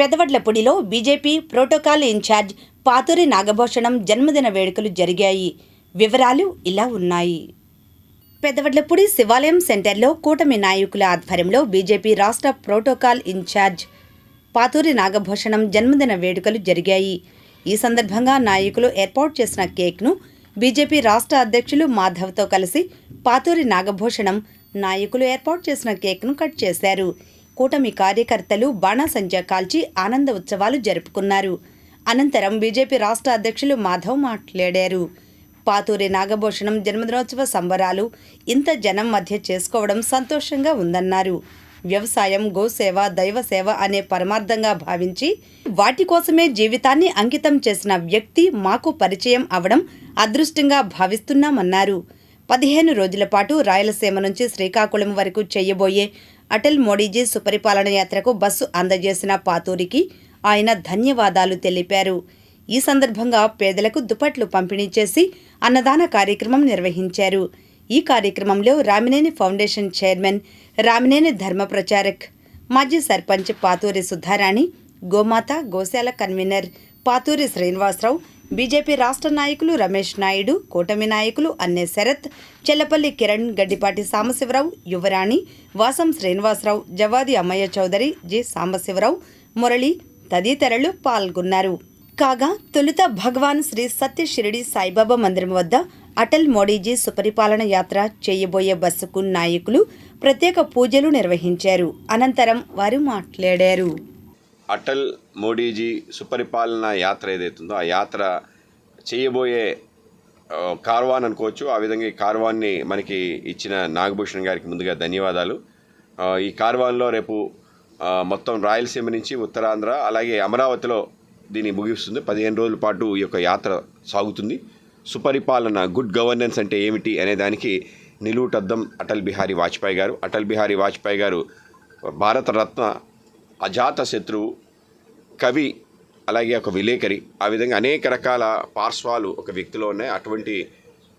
పెదవడ్లపూడిలో BJP protocol incharge Paturi Nagabhushanam జన్మదిన వేడుకలు జరిగాయి. వివరాలు ఇలా ఉన్నాయి. పెదవడ్లపూడి శివాలయం సెంటర్లో కూటమి నాయకుల ఆధ్వర్యంలో బీజేపీ రాష్ట్ర ప్రోటోకాల్ ఇన్ఛార్జ్ పాతూరి నాగభూషణం జన్మదిన వేడుకలు జరిగాయి. ఈ సందర్భంగా నాయకులు ఏర్పాటు చేసిన కేక్ను బీజేపీ రాష్ట్ర అధ్యక్షులు మాధవ్తో కలిసి పాతూరి నాగభూషణం నాయకులు ఏర్పాటు చేసిన కేక్ను కట్ చేశారు. కూటమి కార్యకర్తలు బాణాసంచా కాల్చి ఆనంద ఉత్సవాలు జరుపుకున్నారు. అనంతరం బీజేపీ రాష్ట్ర అధ్యక్షులు మాధవ్ మాట్లాడారు. పాతూరి నాగభూషణం జన్మదినోత్సవ సంబరాలు ఇంత జనం మధ్య చేసుకోవడం సంతోషంగా ఉందన్నారు. వ్యవసాయం గోసేవ దైవసేవ అనే పరమార్థంగా భావించి వాటి కోసమే జీవితాన్ని అంకితం చేసిన వ్యక్తి మాకు పరిచయం అవడం అదృష్టంగా భావిస్తున్నామన్నారు. పదిహేను రోజుల పాటు రాయలసీమ నుంచి శ్రీకాకుళం వరకు చేయబోయే అటల్ మోడీజీ సుపరిపాలన యాత్రకు బస్సు అందజేసిన పాతూరికి ఆయన ధన్యవాదాలు తెలిపారు. ఈ సందర్భంగా పేదలకు దుప్పట్లు పంపిణీ చేసి అన్నదాన కార్యక్రమం నిర్వహించారు. ఈ కార్యక్రమంలో రామినేని ఫౌండేషన్ చైర్మన్ రామినేని ధర్మ ప్రచారక్ మాజీ సర్పంచ్ పాతూరి సుధారాణి గోమాత గోశాల కన్వీనర్ పాతూరి శ్రీనివాసరావు బీజేపీ రాష్ట్ర నాయకులు రమేష్ నాయుడు కూటమి నాయకులు అన్నే శరత్ చెల్లపల్లి కిరణ్ గడ్డిపాటి సాంబశివరావు యువరాణి వాసం శ్రీనివాసరావు జవాది అమ్మయ్య చౌదరి జి సాంబశివరావు మురళి తదితరులు పాల్గొన్నారు. కాగా తొలుత భగవాన్ శ్రీ సత్య షిరిడి సాయిబాబా మందిరం వద్ద అటల్ మోడీజీ సుపరిపాలన యాత్ర చేయబోయే బస్సుకు నాయకులు ప్రత్యేక పూజలు నిర్వహించారు. అనంతరం వారు మాట్లాడారు. అటల్ మోడీజీ సుపరిపాలన యాత్ర ఏదైతుందో ఆ యాత్ర చేయబోయే కార్వాన్ అనుకోవచ్చు. ఆ విధంగా ఈ కార్వాన్ని మనకి ఇచ్చిన నాగభూషణ్ గారికి ముందుగా ధన్యవాదాలు. ఈ కార్వాన్లో రేపు మొత్తం రాయలసీమ నుంచి ఉత్తరాంధ్ర అలాగే అమరావతిలో దీన్ని ముగిస్తుంది. పదిహేను రోజుల పాటు ఈ యొక్క యాత్ర సాగుతుంది. సుపరిపాలన గుడ్ గవర్నెన్స్ అంటే ఏమిటి అనే దానికి నిలువుటద్దం అటల్ బిహారీ వాజ్పేయి గారు. అటల్ బిహారీ వాజ్పేయి గారు భారతరత్న అజాత శత్రువు కవి అలాగే ఒక విలేకరి. ఆ విధంగా అనేక రకాల పార్శ్వాలు ఒక వ్యక్తిలో ఉన్నాయి. అటువంటి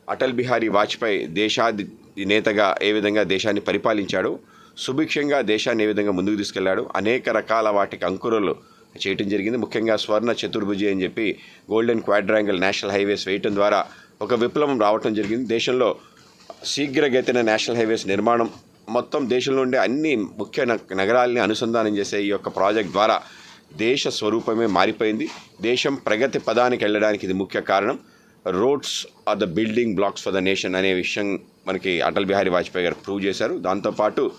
అటల్ బిహారీ వాజ్పేయి దేశాది నేతగా ఏ విధంగా దేశాన్ని పరిపాలించాడు సుభిక్షంగా దేశాన్ని ఏ విధంగా ముందుకు తీసుకెళ్ళాడు అనేక రకాల వాటికి అంకురలు చేయటం జరిగింది. ముఖ్యంగా స్వర్ణ చతుర్భుజి అని చెప్పి గోల్డెన్ క్వాడ్రాంగిల్ నేషనల్ హైవేస్ వేయటం ద్వారా ఒక విప్లవం రావటం జరిగింది. దేశంలో శీఘ్రగతిన నేషనల్ హైవేస్ నిర్మాణం మొత్తం దేశంలో ఉండే అన్ని ముఖ్య నగరాల్ని అనుసంధానం చేసే ఈ యొక్క ప్రాజెక్ట్ ద్వారా దేశ స్వరూపమే మారిపోయింది. దేశం ప్రగతి పదానికి వెళ్ళడానికి ఇది ముఖ్య కారణం. Roads are the building blocks for the nation అనే విషయం మనకి అటల్ బిహారీ వాజ్పేయి గారు ప్రూవ్ చేశారు. దాంతోపాటు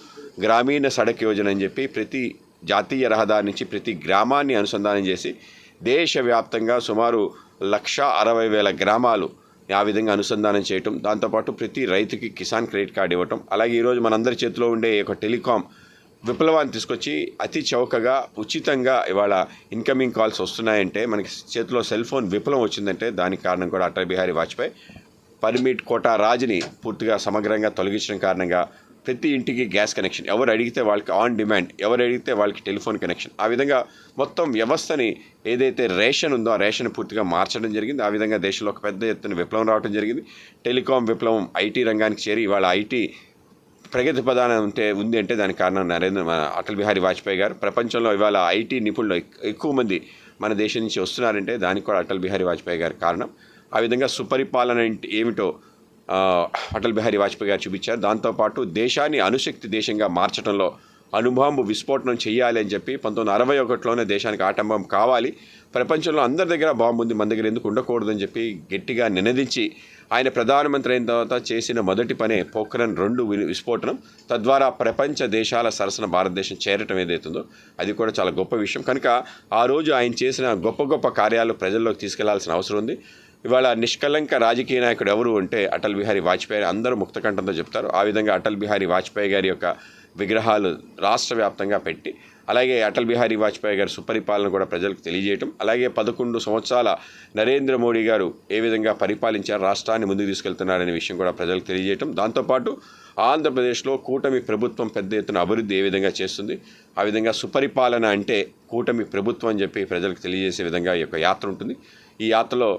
గ్రామీణ సడక్ యోజన అని చెప్పి ప్రతి జాతీయ రహదారి నుంచి ప్రతి గ్రామాన్ని అనుసంధానం చేసి దేశవ్యాప్తంగా సుమారు లక్ష అరవై వేల గ్రామాలు ఆ విధంగా అనుసంధానం చేయటం దాంతోపాటు ప్రతి రైతుకి కిసాన్ క్రెడిట్ కార్డు ఇవ్వటం అలాగే ఈరోజు మనందరి చేతిలో ఉండే ఒక టెలికాం విప్లవాన్ని తీసుకొచ్చి అతి చౌకగా ఉచితంగా ఇవాళ ఇన్కమింగ్ కాల్స్ వస్తున్నాయంటే మనకి చేతిలో సెల్ ఫోన్ విప్లవం వచ్చిందంటే దానికి కారణం కూడా అటల్ బిహారీ వాజ్పేయి. పర్మిట్ కోటా రాజుని పూర్తిగా సమగ్రంగా తొలగించడం కారణంగా ప్రతి ఇంటికి గ్యాస్ కనెక్షన్. ఎవరు అడిగితే వాళ్ళకి ఆన్ డిమాండ్ ఎవరు అడిగితే వాళ్ళకి టెలిఫోన్ కనెక్షన్. ఆ విధంగా మొత్తం వ్యవస్థని ఏదైతే రేషన్ ఉందో ఆ రేషన్ పూర్తిగా మార్చడం జరిగింది. ఆ విధంగా దేశంలో ఒక పెద్ద ఎత్తున విప్లవం రావడం జరిగింది. టెలికాం విప్లవం ఐటీ రంగానికి చేరి ఇవాళ ఐటీ ప్రగతి ప్రధానం ఉంటే ఉంది అంటే దానికి కారణం నరేంద్ర అటల్ బిహారీ వాజ్పేయి గారు. ప్రపంచంలో ఇవాళ ఐటీ నిపుణులు ఎక్కువ మంది మన దేశం నుంచి వస్తున్నారంటే దానికి కూడా అటల్ బిహారీ వాజ్పేయి గారి కారణం. ఆ విధంగా సుపరిపాలన ఏమిటో అటల్ బిహారీ వాజ్పేయి గారు చూపించారు. దాంతోపాటు దేశాన్ని అణుశక్తి దేశంగా మార్చడంలో అణుబాంబు విస్ఫోటనం చేయాలి అని చెప్పి పంతొమ్మిది అరవై ఒకటిలోనే దేశానికి ఆటంబం కావాలి. ప్రపంచంలో అందరి దగ్గర బాంబు ఉంది మన దగ్గర ఎందుకు ఉండకూడదని చెప్పి గట్టిగా నినదించి ఆయన ప్రధానమంత్రి అయిన తర్వాత చేసిన మొదటి పనే పోఖ్రన్ రెండు వి- విస్ఫోటనం. తద్వారా ప్రపంచ దేశాల సరసన భారతదేశం చేరటం ఏదైతుందో అది కూడా చాలా గొప్ప విషయం. కనుక ఆ రోజు ఆయన చేసిన గొప్ప గొప్ప కార్యాలు ప్రజల్లోకి తీసుకెళ్ళాల్సిన అవసరం ఉంది. ఇవాళ నిష్కలంక రాజకీయ నాయకుడు ఎవరు అంటే అటల్ బిహారీ వాజ్పేయి అందరూ ముక్తకంఠంతో చెప్తారు. ఆ విధంగా అటల్ బిహారీ వాజ్పేయి గారి యొక్క విగ్రహాలు రాష్ట్ర వ్యాప్తంగా పెట్టి అలాగే అటల్ బిహారీ వాజ్పేయి గారి సుపరిపాలన కూడా ప్రజలకు తెలియజేయటం అలాగే పదకొండు సంవత్సరాల నరేంద్ర మోడీ గారు ఏ విధంగా పరిపాలించారు రాష్ట్రాన్ని ముందుకు తీసుకెళ్తున్నారనే విషయం కూడా ప్రజలకు తెలియజేయటం. దాంతోపాటు ఆంధ్రప్రదేశ్లో కూటమి ప్రభుత్వం పెద్ద ఎత్తున అభివృద్ధి ఏ విధంగా చేస్తుంది ఆ విధంగా సుపరిపాలన అంటే కూటమి ప్రభుత్వం అని చెప్పి ప్రజలకు తెలియజేసే విధంగా ఈ యొక్క యాత్ర ఉంటుంది. ఈ యాత్రలో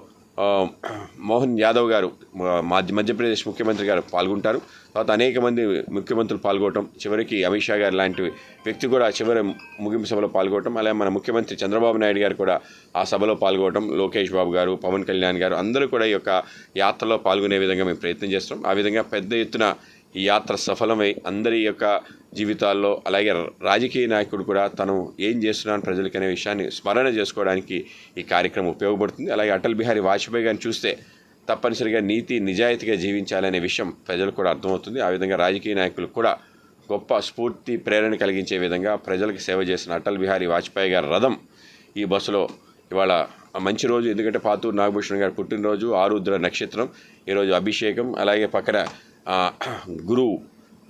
మోహన్ యాదవ్ గారు మ- మధ్యప్రదేశ్ ముఖ్యమంత్రి గారు పాల్గొంటారు. తర్వాత అనేక మంది ముఖ్యమంత్రులు పాల్గొనటం చివరికి అమిత్ షా గారు లాంటి వ్యక్తి కూడా చివరి ముగింపు సభలో పాల్గొనటం అలాగే మన ముఖ్యమంత్రి చంద్రబాబు నాయుడు గారు కూడా ఆ సభలో పాల్గొనటం లోకేష్ బాబు గారు పవన్ కళ్యాణ్ గారు అందరూ కూడా ఈ యొక్క యాత్రలో పాల్గొనే విధంగా మేము ప్రయత్నం చేస్తాం ఆ విధంగా పెద్ద ఎత్తున ఈ యాత్ర సఫలమై అందరి యొక్క జీవితాల్లో అలాగే రాజకీయ నాయకుడు కూడా తను ఏం చేస్తున్నాను ప్రజలకి అనే విషయాన్ని స్మరణ చేసుకోవడానికి ఈ కార్యక్రమం ఉపయోగపడుతుంది. అలాగే అటల్ బిహారీ వాజ్పేయి గారిని చూస్తే తప్పనిసరిగా నీతి నిజాయితీగా జీవించాలనే విషయం ప్రజలకు కూడా అర్థమవుతుంది. ఆ విధంగా రాజకీయ నాయకులకు కూడా గొప్ప స్ఫూర్తి ప్రేరణ కలిగించే విధంగా ప్రజలకు సేవ చేసిన అటల్ బిహారీ వాజ్పేయి గారి రథం ఈ బస్సులో ఇవాళ మంచి రోజు. ఎందుకంటే పాతూరు నాగభూషణ్ గారి పుట్టినరోజు ఆరుద్ర నక్షత్రం ఈరోజు అభిషేకం అలాగే పక్కన గురువు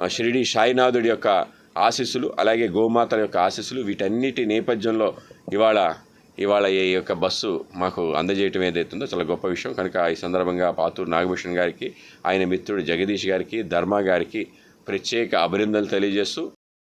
షిరిడి సాయినాథుడి యొక్క ఆశీస్సులు అలాగే గోమాత యొక్క ఆశీస్సులు వీటన్నిటి నేపథ్యంలో ఇవాళ ఇవాళ ఈ యొక్క బస్సు మాకు అందజేయటం ఏదైతుందో చాలా గొప్ప విషయం. కనుక ఈ సందర్భంగా పాతూరు నాగభూషణ్ గారికి ఆయన మిత్రుడు జగదీష్ గారికి ధర్మ గారికి ప్రత్యేక అభినందనలు తెలియజేస్తూ